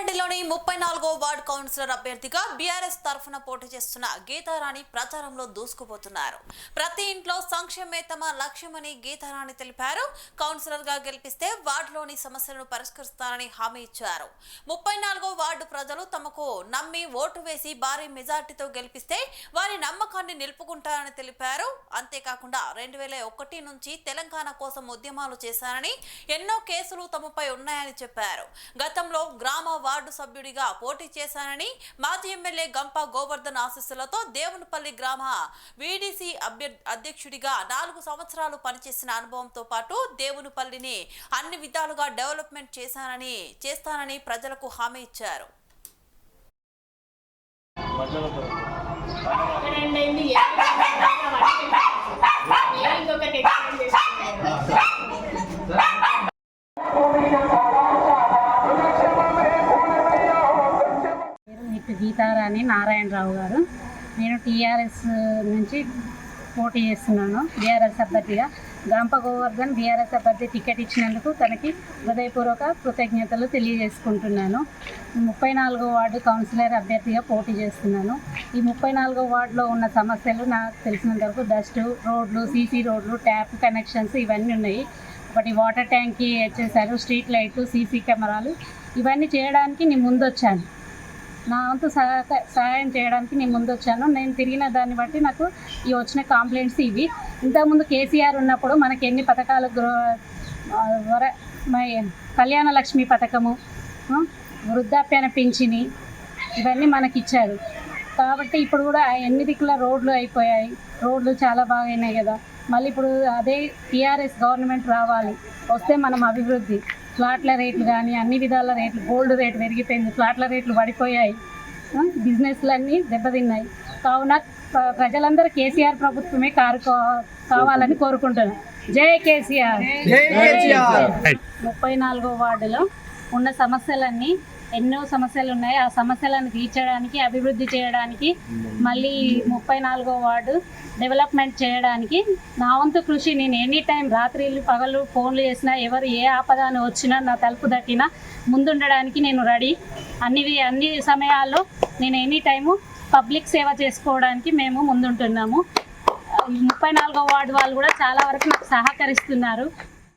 రంగారెడ్డిలోని ముప్పై నాలుగో ward councillor అభ్యర్థిగా బీఆర్ఎస్ తరఫున పోటీ చేస్తున్న గీతారాణి ప్రచారంలో దూసుకుపోతున్నారు. ప్రతి ఇంట్లో సంక్షేమే తమ లక్ష్యమని గీతారాణి తెలిపారు. కౌన్సిలర్గా గెలిపిస్తే వార్డులోని సమస్యలను పరిష్కరిస్తారని హామీ ఇచ్చారు. ముప్పై నాలుగో వార్డు ప్రజలు తమకు నమ్మి ఓటు వేసి భారీ మెజార్టీతో గెలిపిస్తే వారి నమ్మకాన్ని నిలుపుకుంటారని తెలిపారు. అంతేకాకుండా రెండు వేల ఒకటి నుంచి తెలంగాణ కోసం ఉద్యమాలు చేశారని ఎన్నో కేసులు తమపై ఉన్నాయని చెప్పారు. గతంలో గ్రామ వార్డు సభ్యుడిగా పోటీ చేశానని మాజీ ఎమ్మెల్యే గంప గోవర్ధన్ ఆశీస్సులతో దేవునిపల్లి గ్రామ వీడీసీ అభ్యర్ అధ్యక్షుడిగా నాలుగు సంవత్సరాలు పనిచేసిన అనుభవంతో పాటు దేవునిపల్లిని అన్ని విధాలుగా డెవలప్మెంట్ చేశానని చేస్తానని ప్రజలకు హామీ ఇచ్చారు. సీతారాణి నారాయణరావు గారు. నేను టీఆర్ఎస్ నుంచి పోటీ చేస్తున్నాను. బీఆర్ఎస్ అభ్యర్థిగా గంప గోవర్ధన్ బీఆర్ఎస్ అభ్యర్థి టికెట్ ఇచ్చినందుకు తనకి హృదయపూర్వక కృతజ్ఞతలు తెలియజేసుకుంటున్నాను. ముప్పై నాలుగో వార్డు కౌన్సిలర్ అభ్యర్థిగా పోటీ చేస్తున్నాను. ఈ ముప్పై నాలుగో వార్డులో ఉన్న సమస్యలు నాకు తెలిసినంత వరకు డస్ట్ రోడ్లు సీసీ రోడ్లు ట్యాప్ కనెక్షన్స్ ఇవన్నీ ఉన్నాయి. ఒకటి వాటర్ ట్యాంక్కి వచ్చేసారు స్ట్రీట్ లైట్లు సీసీ కెమెరాలు. ఇవన్నీ చేయడానికి నేను ముందొచ్చాను. నా వంతు సహాయ సహాయం చేయడానికి నేను ముందు వచ్చాను నేను తిరిగిన దాన్ని బట్టి నాకు ఈ వచ్చిన కాంప్లైంట్స్ ఇవి. ఇంతకుముందు కేసీఆర్ ఉన్నప్పుడు మనకి ఎన్ని పథకాలు వర కళ్యాణ లక్ష్మి పథకము వృద్ధాప్యాన పింఛని ఇవన్నీ మనకి ఇచ్చారు. కాబట్టి ఇప్పుడు కూడా ఎన్ని దిక్కుల రోడ్లు అయిపోయాయి. రోడ్లు చాలా బాగా అయినాయి కదా. మళ్ళీ ఇప్పుడు అదే టీఆర్ఎస్ గవర్నమెంట్ రావాలి. వస్తే మనం అభివృద్ధి. ఫ్లాట్ల రేట్లు కానీ అన్ని విధాల రేట్లు గోల్డ్ రేట్ పెరిగిపోయింది. ఫ్లాట్ల రేట్లు పడిపోయాయి. బిజినెస్లన్నీ దెబ్బతిన్నాయి. కావున ప్ర- ప్రజలందరూ కేసీఆర్ ప్రభుత్వమే కారుకో కావాలని కోరుకుంటున్నాను జై కేసీఆర్. ముప్పై నాలుగో వార్డులో ఉన్న సమస్యలన్నీ ఎన్నో సమస్యలు ఉన్నాయి. ఆ సమస్యలను తీర్చడానికి అభివృద్ధి చేయడానికి మళ్ళీ ముప్పై నాలుగో వార్డు డెవలప్మెంట్ చేయడానికి నా వంతు కృషి నేను ఎనీ టైం రాత్రిళ్ళు పగలు ఫోన్లు చేసినా ఎవరు ఏ ఆపద వచ్చినా నా తలుపు తట్టినా ముందుండడానికి నేను రెడీ. అన్ని అన్ని సమయాల్లో నేను ఎనీ టైము పబ్లిక్ సేవ చేసుకోవడానికి మేము ముందుంటున్నాము. ముప్పై నాలుగో వార్డు వాళ్ళు కూడా చాలా వరకు నాకు సహకరిస్తున్నారు.